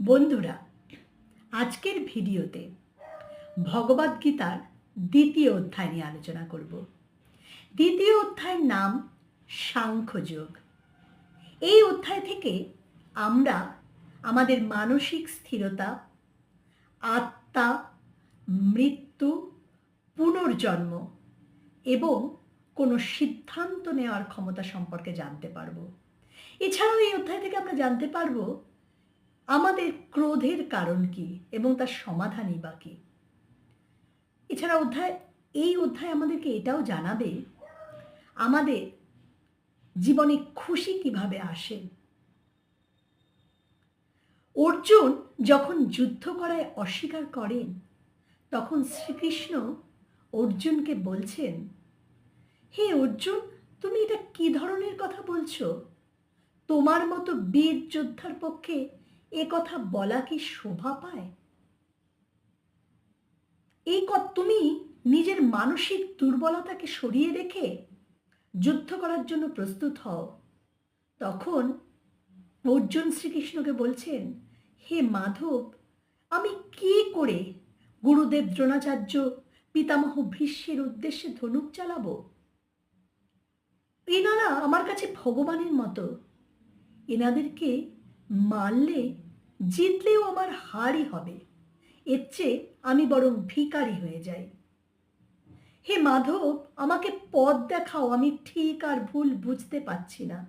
বন্ধুরা, আজকের ভিডিওতে ভগবদ্গীতার দ্বিতীয় অধ্যায় নিয়ে আলোচনা করব। দ্বিতীয় অধ্যায়ের নাম সাংখ্যযোগ এই অধ্যায় থেকে আমরা আমাদের মানসিক স্থিরতা, আত্মা, মৃত্যু, পুনর্জন্ম এবং কোনো সিদ্ধান্ত নেওয়ার ক্ষমতা সম্পর্কে জানতে পারব। এছাড়াও এই অধ্যায় থেকে আমরা জানতে পারব আমাদের ক্রোধের কারণ কি এবং তার সমাধানই বা কি? এছাড়া অধ্যায়, এই অধ্যায় আমাদেরকে এটাও জানাবে, আমাদের জীবনে খুশি কীভাবে আসে? অর্জুন যখন যুদ্ধ করায় অস্বীকার করেন, তখন শ্রীকৃষ্ণ অর্জুনকে বলছেন, হে অর্জুন, তুমি এটা কি ধরনের কথা বলছো? তোমার মতো বীর যোদ্ধার পক্ষে এ কথা বলা কি শোভা পায়? এই তুমি নিজের মানসিক দুর্বলতাকে সরিয়ে রেখে যুদ্ধ করার জন্য প্রস্তুত হও। তখন অর্জুন শ্রীকৃষ্ণকে বলছেন, হে মাধব, আমি কি করে গুরুদেব দ্রোণাচার্য পিতামহ ভীষ্মের উদ্দেশ্যে ধনুক চালাবো? এনারা আমার কাছে ভগবানের মতো। এনাদেরকে মারলে জিতলেও আমার হারই হবে। এর চেয়ে আমি বরং ভিকারি হয়ে যাই। হে মাধব, আমাকে পথ দেখাও, আমি ঠিক আর ভুল বুঝতে পারছি না।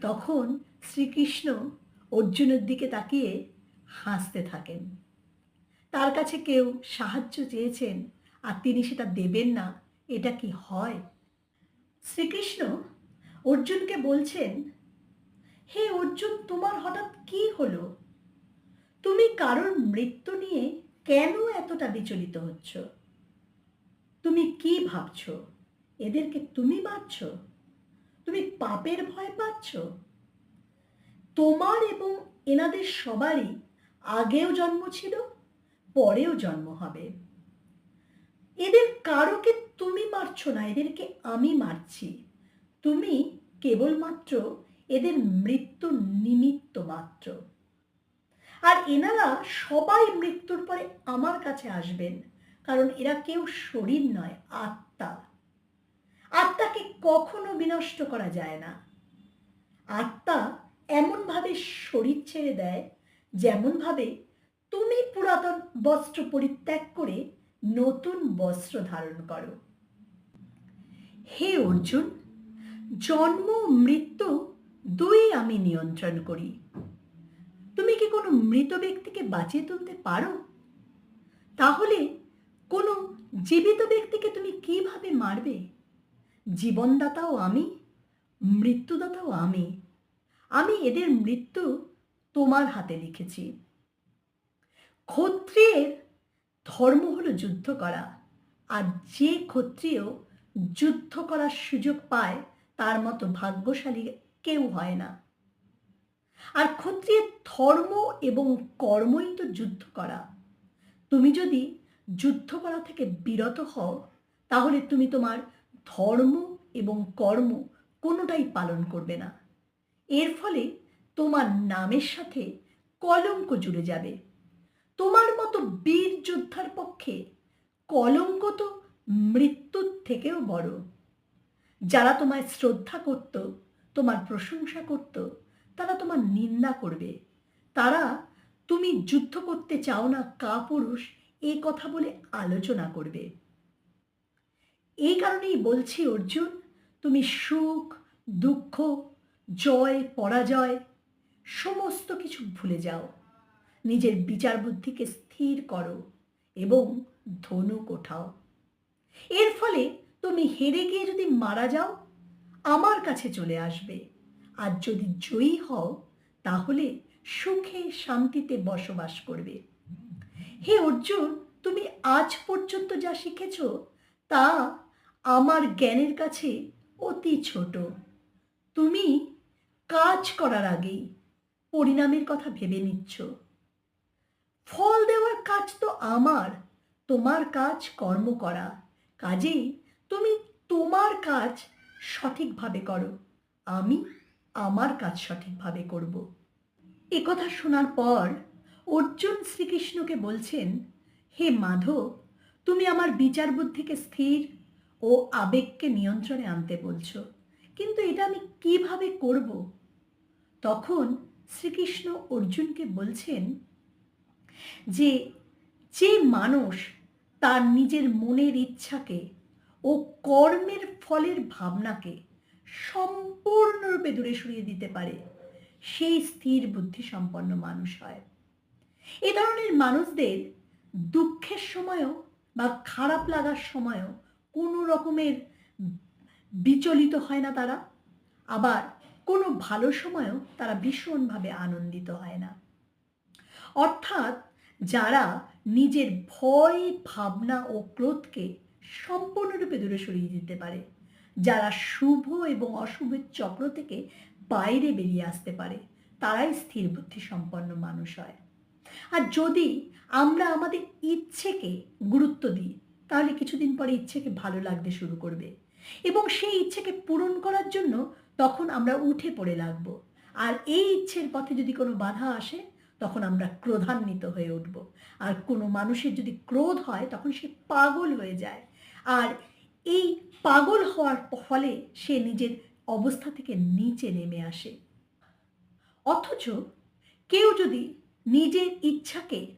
তখন শ্রীকৃষ্ণ অর্জুনের দিকে তাকিয়ে হাসতে থাকেন। তার কাছে কেউ সাহায্য চেয়েছেন, আর তিনি সেটা দেবেন না, এটা কি হয়? শ্রীকৃষ্ণ অর্জুনকে বলছেন হে অর্জুন, তোমার হঠাৎ কি হলো? তুমি কারোর মৃত্যু নিয়ে কেন এতটা বিচলিত হচ্ছ? তুমি কি ভাবছ? এদেরকে তুমি মারছ? তুমি পাপের ভয় পাচ্ছ? তোমার এবং এনাদের সবারই আগেও জন্ম ছিল, পরেও জন্ম হবে। এদের কারোকে তুমি মারছ না, এদেরকে আমি মারছি। তুমি কেবলমাত্র এদের মৃত্যুর নিমিত্ত মাত্র। আর এনারা সবাই মৃত্যুর পরে আমার কাছে আসবেন, কারণ এরা কেউ শরীর নয়, আত্মা। আত্মাকে কখনো বিনষ্ট করা যায় না। আত্মা এমনভাবে শরীর ছেড়ে দেয়, যেমনভাবে তুমি পুরাতন বস্ত্র পরিত্যাগ করে নতুন বস্ত্র ধারণ করো। হে অর্জুন, জন্ম মৃত্যু দুই আমি নিয়ন্ত্রণ করি। তুমি কি কোনো মৃত ব্যক্তিকে বাঁচিয়ে তুলতে পারো? তাহলে কোনো জীবিত ব্যক্তিকে তুমি কীভাবে মারবে? জীবনদাতাও আমি, মৃত্যুদাতাও আমি। আমি এদের মৃত্যু তোমার হাতে লিখেছি। ক্ষত্রিয়ের ধর্ম হলো যুদ্ধ করা, আর যে ক্ষত্রিয় যুদ্ধ করার সুযোগ পায়, তার মতো ভাগ্যশালী কেউ হয় না। আর ক্ষত্রিয়ের ধর্ম এবং কর্মই তো যুদ্ধ করা। তুমি যদি যুদ্ধ করা থেকে বিরত হও, তাহলে তুমি তোমার ধর্ম এবং কর্ম কোনোটাই পালন করবে না। এর ফলে তোমার নামের সাথে কলঙ্ক জুড়ে যাবে। তোমার মতো বীর যোদ্ধার পক্ষে কলঙ্ক তো মৃত্যুর থেকেও বড়। যারা তোমায় শ্রদ্ধা করত তোমার প্রশংসা করত, তারা তোমার নিন্দা করবে। তারা, তুমি যুদ্ধ করতে চাও না কা পুরুষ এই কথা বলে আলোচনা করবে। এই কারণেই বলছি, অর্জুন, তুমি সুখ, দুঃখ, জয়, পরাজয়, সমস্ত কিছু ভুলে যাও। নিজের বিচার বুদ্ধিকে স্থির করো এবং ধনুক ওঠাও। এর ফলে তুমি হেরে গিয়ে যদি মারা যাও আমার কাছে চলে আসবে। আর যদি জয়ী হও, তাহলে সুখে শান্তিতে বসবাস করবে। হে অর্জুন, তুমি আজ পর্যন্ত যা শিখেছ, তা আমার জ্ঞানের কাছে অতি ছোট। তুমি কাজ করার আগেই পরিণামের কথা ভেবে নিচ্ছ। ফল দেওয়ার কাজ তো আমার, তোমার কাজ কর্ম করা। কাজেই তুমি তোমার কাজ সঠিকভাবে করো। আমি আমার কাজ সঠিকভাবে করব। কথা শোনার পর অর্জুন শ্রীকৃষ্ণকে বলছেন, হে মাধব, তুমি আমার বিচার বুদ্ধিকে স্থির ও আবেগকে নিয়ন্ত্রণে আনতে বলছো, কিন্তু এটা আমি কীভাবে করব? তখন শ্রীকৃষ্ণ অর্জুনকে বলছেন, যে যে মানুষ তার নিজের মনের ইচ্ছাকে ও কর্মের ফলের ভাবনাকে সম্পূর্ণরূপে দূরে সরিয়ে দিতে পারে, সেই স্থির বুদ্ধি সম্পন্ন মানুষ হয়। এ ধরনের মানুষদের দুঃখের সময়ও বা খারাপ লাগার সময়ও কোনো রকমের বিচলিত হয় না তারা, আবার কোনো ভালো সময়ও তারা ভীষণভাবে আনন্দিত হয় না। অর্থাৎ যারা নিজের ভয়, ভাবনা ও ক্রোধকে সম্পূর্ণরূপে দূরে সরিয়ে দিতে পারে যারা শুভ এবং অশুভের চক্র থেকে বাইরে বেরিয়ে আসতে পারে, তারাই স্থির বুদ্ধি সম্পন্ন মানুষ হয়। আর যদি আমরা আমাদের ইচ্ছেকে গুরুত্ব দিই, তাহলে কিছুদিন পরে ইচ্ছেকে ভালো লাগতে শুরু করবে। এবং সেই ইচ্ছেকে পূরণ করার জন্য তখন আমরা উঠে পড়ে লাগব। আর এই ইচ্ছের পথে যদি কোনো বাধা আসে, তখন আমরা ক্রোধান্বিত হয়ে উঠব। আর কোনো মানুষের যদি ক্রোধ হয়, তখন সে পাগল হয়ে যায়। আর এই পাগল হওয়ার ফলে সে নিজের অবস্থা থেকে নিচে নেমে আসে। অথচ কেউ যদি নিজের ইচ্ছাকে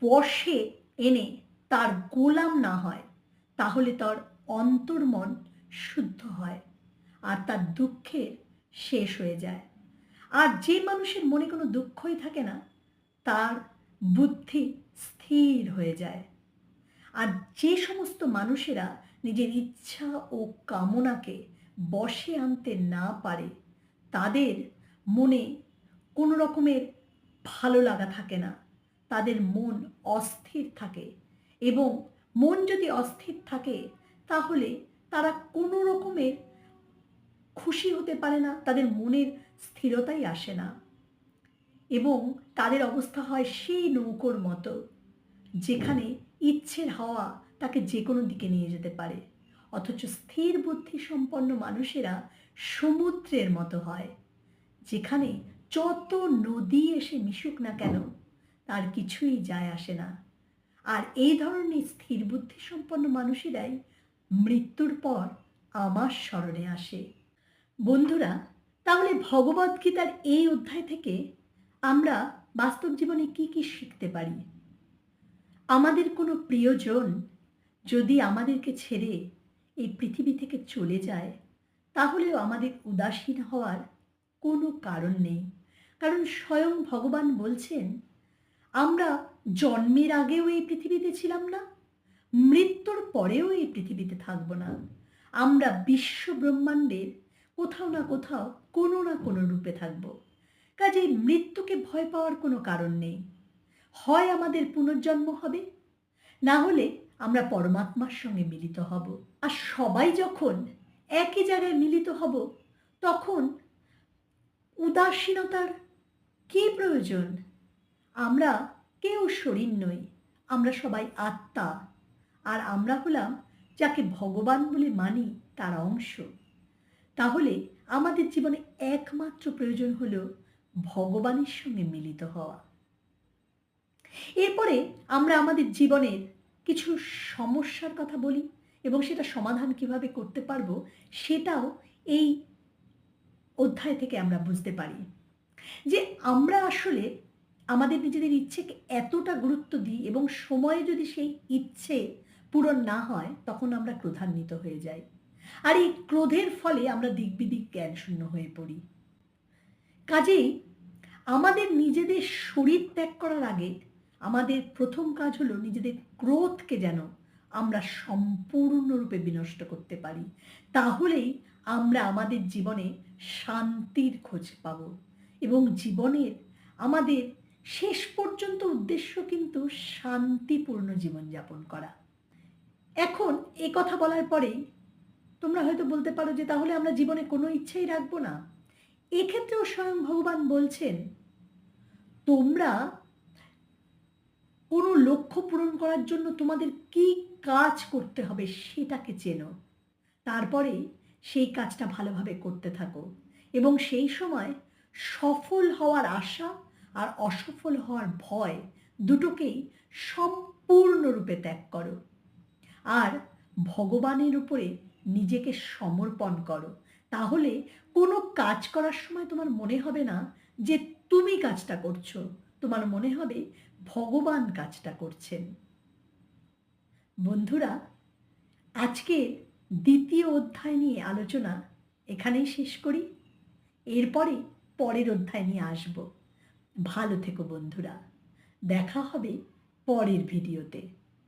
বসে এনে তার গোলাম না হয়, তাহলে তার অন্তর্মন শুদ্ধ হয় আর তার দুঃখের শেষ হয়ে যায়। আর যে মানুষের মনে কোনো দুঃখই থাকে না, তার বুদ্ধি স্থির হয়ে যায়। আর যে সমস্ত মানুষেরা নিজের ইচ্ছা ও কামনাকে বশে আনতে না পারে, তাদের মনে কোনো রকমের ভালো লাগা থাকে না। তাদের মন অস্থির থাকে এবং মন যদি অস্থির থাকে, তাহলে তারা কোনো রকমের খুশি হতে পারে না, তাদের মনের স্থিরতাই আসে না। এবং তাদের অবস্থা হয় সেই নৌকোর মতো, যেখানে ইচ্ছের হাওয়া তাকে যে কোনো দিকে নিয়ে যেতে পারে। অথচ স্থির বুদ্ধি সম্পন্ন মানুষেরা সমুদ্রের মতো হয়। যেখানে যত নদী এসে মিশুক না কেন, তার কিছুই যায় আসে না। আর এই ধরনের স্থির বুদ্ধি সম্পন্ন মানুষেরাই মৃত্যুর পর আমার স্মরণে আসে। বন্ধুরা, তাহলে ভগবদ্গীতার এই অধ্যায় থেকে আমরা বাস্তব জীবনে কি কি শিখতে পারি? আমাদের কোনো প্রিয়জন যদি আমাদেরকে ছেড়ে এই পৃথিবী থেকে চলে যায়, তাহলেও আমাদের উদাসীন হওয়ার কোনো কারণ নেই। কারণ স্বয়ং ভগবান বলছেন, আমরা জন্মের আগেও এই পৃথিবীতে ছিলাম না, মৃত্যুর পরেও এই পৃথিবীতে থাকব না। আমরা বিশ্ব ব্রহ্মাণ্ডের কোথাও না কোথাও কোনো না কোনো রূপে থাকব। কাজেই মৃত্যুকে ভয় পাওয়ার কোনো কারণ নেই। হয় আমাদের পুনর্জন্ম হবে, না হলে আমরা পরমাত্মার সঙ্গে মিলিত হব। আর সবাই যখন একই জায়গায় মিলিত হব, তখন উদাসীনতার কী প্রয়োজন? আমরা কেউ শরীর নই, আমরা সবাই আত্মা। আর আমরা হলাম যাকে ভগবান বলে মানি তার অংশ। তাহলে আমাদের জীবনে একমাত্র প্রয়োজন হল ভগবানের সঙ্গে মিলিত হওয়া। এরপরে আমরা আমাদের জীবনের কিছু সমস্যার কথা বলি এবং সেটা সমাধান কীভাবে করতে পারব সেটাও এই অধ্যায় থেকে আমরা বুঝতে পারি। যে আমরা আসলে আমাদের নিজেদের ইচ্ছেকে এতটা গুরুত্ব দিই এবং সময়ে যদি সেই ইচ্ছে পূরণ না হয়, তখন আমরা ক্রোধান্বিত হয়ে যাই। আর এই ক্রোধের ফলে আমরা দিকবিদিক জ্ঞান শূন্য হয়ে পড়ি। কাজেই আমাদের নিজেদের শরীর ত্যাগ করার আগে আমাদের প্রথম কাজ হলো নিজেদের ক্রোধকে যেন আমরা সম্পূর্ণরূপে বিনষ্ট করতে পারি। তাহলেই আমরা আমাদের জীবনে শান্তির খোঁজ পাব এবং জীবনের আমাদের শেষ পর্যন্ত উদ্দেশ্য কিন্তু শান্তিপূর্ণ জীবনযাপন করা। এখন এ কথা বলার পরেই তোমরা হয়তো বলতে পারো যে তাহলে আমরা জীবনে কোনো ইচ্ছেই রাখব না। এক্ষেত্রেও স্বয়ং ভগবান বলছেন, তোমরা কোনো লক্ষ্য পূরণ করার জন্য তোমাদের কি কাজ করতে হবে সেটাকে চেনো। তারপরে সেই কাজটা ভালোভাবে করতে থাকো এবং সেই সময় সফল হওয়ার আশা আর অসফল হওয়ার ভয় দুটোকেই সম্পূর্ণরূপে ত্যাগ করো। আর ভগবানের উপরে নিজেকে সমর্পণ করো। তাহলে কোনো কাজ করার সময় তোমার মনে হবে না যে তুমি কাজটা করছ। তোমার মনে হবে ভগবান কাজটা করছেন। বন্ধুরা আজকের দ্বিতীয় অধ্যায় নিয়ে আলোচনা এখানেই শেষ করি। এরপরে পরের অধ্যায় নিয়ে আসব। ভালো থেকো বন্ধুরা। দেখা হবে পরের ভিডিওতে।